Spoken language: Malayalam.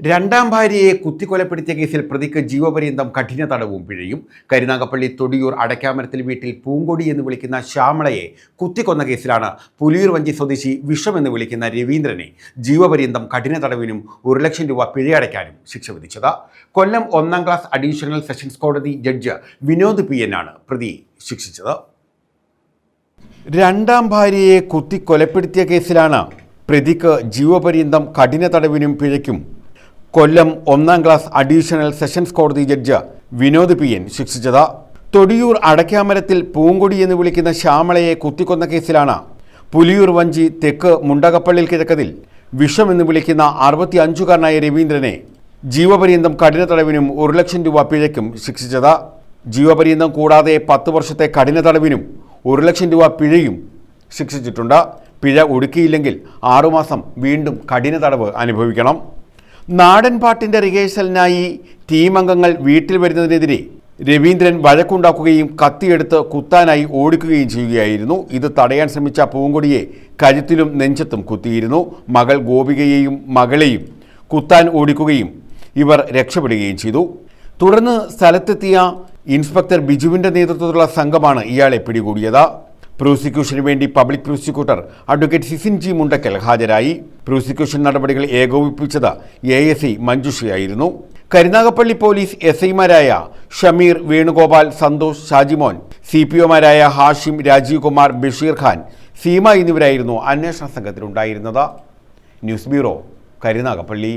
രണ്ടാം ഭാര്യയെ കുത്തിക്കൊലപ്പെടുത്തിയ കേസിൽ പ്രതിക്ക് ജീവപര്യന്തം കഠിന തടവും പിഴയും. കരുനാഗപ്പള്ളി തൊടിയൂർ അടയ്ക്കാമരത്തിൽ വീട്ടിൽ പൂങ്കൊടി എന്ന് വിളിക്കുന്ന ശ്യാമളയെ കുത്തിക്കൊന്ന കേസിലാണ് പുലിയൂർ വഞ്ചി സ്വദേശി വിഷം എന്ന് വിളിക്കുന്ന രവീന്ദ്രനെ ജീവപര്യന്തം കഠിന തടവിനും ഒരു ലക്ഷം രൂപ പിഴയടയ്ക്കാനും ശിക്ഷ വിധിച്ചത്. കൊല്ലം ഒന്നാം ക്ലാസ് അഡീഷണൽ സെഷൻസ് കോടതി ജഡ്ജ് വിനോദ് പി എന്നാണ് പ്രതി ശിക്ഷിച്ചത്. രണ്ടാം ഭാര്യയെ കുത്തിക്കൊലപ്പെടുത്തിയ കേസിലാണ് പ്രതിക്ക് ജീവപര്യന്തം കഠിന തടവിനും പിഴയ്ക്കും കൊല്ലം ഒന്നാം ക്ലാസ് അഡീഷണൽ സെഷൻസ് കോടതി ജഡ്ജ് വിനോദ് പി എൻ ശിക്ഷിച്ചത്. തൊടിയൂർ അടയ്ക്കാമരത്തിൽ പൂങ്കൊടി എന്ന് വിളിക്കുന്ന ശ്യാമളയെ കുത്തിക്കൊന്ന കേസിലാണ്. പുലിയൂർ വഞ്ചി തെക്ക് മുണ്ടകപ്പള്ളിൽ കിഴക്കതിൽ വിഷം എന്ന് വിളിക്കുന്ന അറുപത്തി അഞ്ചുകാരനായ രവീന്ദ്രനെ ജീവപര്യന്തം കഠിന തടവിനും ഒരു ലക്ഷം രൂപ പിഴയ്ക്കും ശിക്ഷിച്ചത്. ജീവപര്യന്തം കൂടാതെ പത്ത് വർഷത്തെ കഠിന തടവിനും ഒരു ലക്ഷം രൂപ പിഴയും ശിക്ഷിച്ചിട്ടുണ്ട്. പിഴ ഒടുക്കിയില്ലെങ്കിൽ ആറുമാസം വീണ്ടും കഠിന തടവ് അനുഭവിക്കണം. നാടൻ പാട്ടിന്റെ റിഹേഴ്സലിനായി ടീം അംഗങ്ങൾ വീട്ടിൽ വരുന്നതിനെതിരെ രവീന്ദ്രൻ വഴക്കുണ്ടാക്കുകയും കത്തിയെടുത്ത് കുത്താനായി ഓടിക്കുകയും ചെയ്യുകയായിരുന്നു. ഇത് തടയാൻ ശ്രമിച്ച പൂങ്കൊടിയെ കഴുത്തിലും നെഞ്ചത്തും കുത്തിയിരുന്നു. മകൾ ഗോപികയെയും മകളെയും കുത്താൻ ഓടിക്കുകയും ഇവർ രക്ഷപ്പെടുകയും ചെയ്തു. തുടർന്ന് സ്ഥലത്തെത്തിയ ഇൻസ്പെക്ടർ ബിജുവിന്റെ നേതൃത്വത്തിലുള്ള സംഘമാണ് ഇയാളെ പിടികൂടിയത്. പ്രോസിക്യൂഷന് വേണ്ടി public prosecutor advocate Sisin G Mundakkal ഹാജരായി. പ്രോസിക്യൂഷൻ നടപടികൾ ഏകോപിപ്പിച്ചത് എ എസ് ഐ മഞ്ജുഷയായിരുന്നു. കരുനാഗപ്പള്ളി പോലീസ് എസ് ഐമാരായ ഷമീർ വേണുഗോപാൽ സന്തോഷ് ഷാജിമോൻ സി പി ഒമാരായ ഹാഷിം രാജീവ് കുമാർ ബഷീർ ഖാൻ സീമ എന്നിവരായിരുന്നു അന്വേഷണ സംഘത്തിലുണ്ടായിരുന്നത്. News bureau Karunagappally.